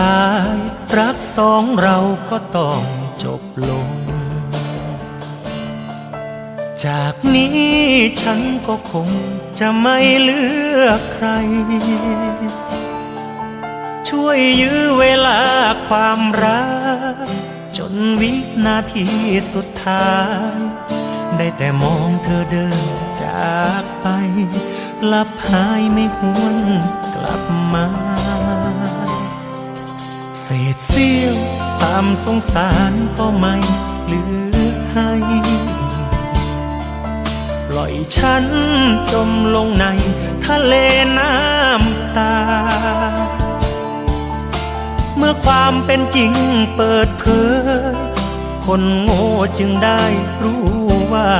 ท้าย รักสองเราก็ต้องจบลง จากนี้ฉันก็คงจะไม่เลือกใคร ช่วยยื้อเวลาความรัก จนวินาทีสุดท้าย ได้แต่มองเธอเดินจากไปลับหายไม่หวนกลับมา เสี้ยวความสงสารก็ไม่เหลือให้ ปล่อยฉันจมลงในทะเลน้ำตา เมื่อความเป็นจริงเปิดเผยคนโง่จึงได้รู้ว่า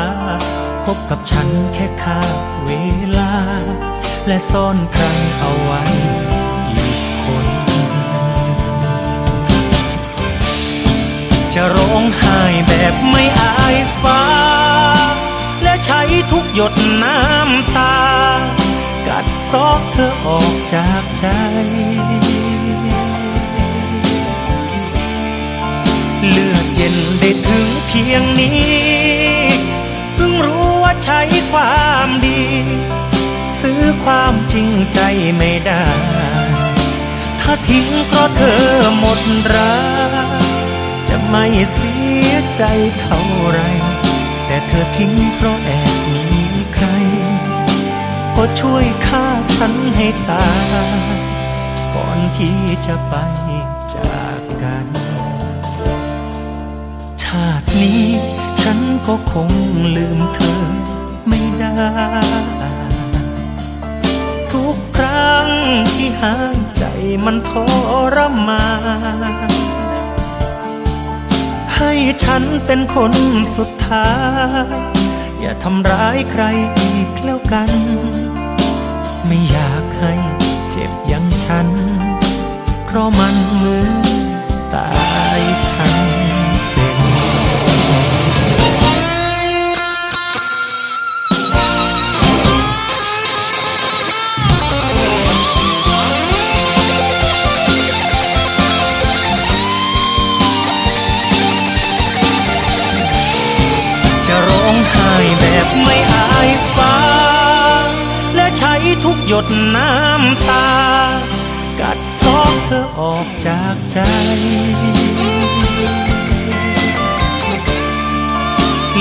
คบกับฉันแค่ค่าเวลา และซ่อนใครเอาไว้ จะร้องไห้แบบไม่อายฟ้า และใช้ทุกหยดน้ำตา กัดซอกเธอออกจากใจ เลือดเย็นได้ถึงเพียงนี้เพิ่งรู้ว่าใช้ความดี ซื้อความจริงใจไม่ได้ ถ้าทิ้งเพราะเธอหมดรัก ไม่เสียใจเท่าไร แต่เธอทิ้งเพราะแอบมีใคร ก็ช่วยฆ่าฉันให้ตาย ก่อนที่จะไปจากกัน ชาตินี้ฉันก็คงลืมเธอไม่ได้ ทุกครั้งที่หายใจมันทรมาน ฉันเป็นคนสุดท้าย อย่าทำร้ายใครอีกแล้วกัน ไม่อยากให้เจ็บอย่างฉัน เพราะมันเหมือนตาย กหยดน้ำตา กัดซอกเธอออกจากใจ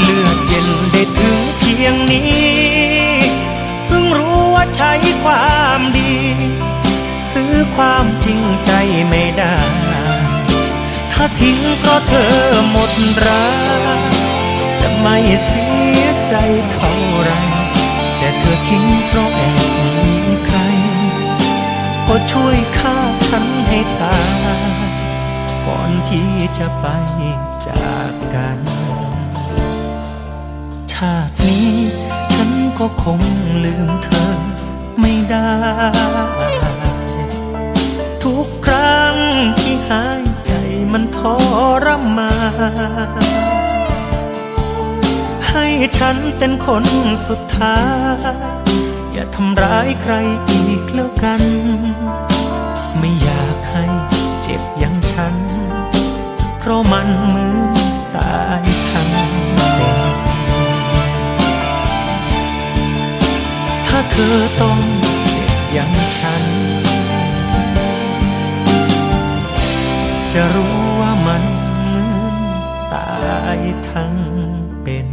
เลือดเย็นได้ถึงเพียงนี้ เพิ่งรู้ว่าใช้ความดี ซื้อความจริงใจไม่ได้ ถ้าทิ้งเพราะเธอหมดรักจะไม่เสียใจเท่าไรแต่เธอทิ้งเพราะแอบ ช่วยฆ่าฉันให้ตาย ก่อนที่จะไปจากกัน ชาตินี้ฉันก็คงลืมเธอไม่ได้ ทุกครั้งที่หายใจมันทรมานให้ฉันเป็นคนสุดท้าย อย่าทำร้ายใครอีกแล้วกัน เหมือนตายทั้งเป็นถ้าเธอต้องเจ็บอย่างฉัน จะรู้ว่ามันเหมือนตายทั้งเป็น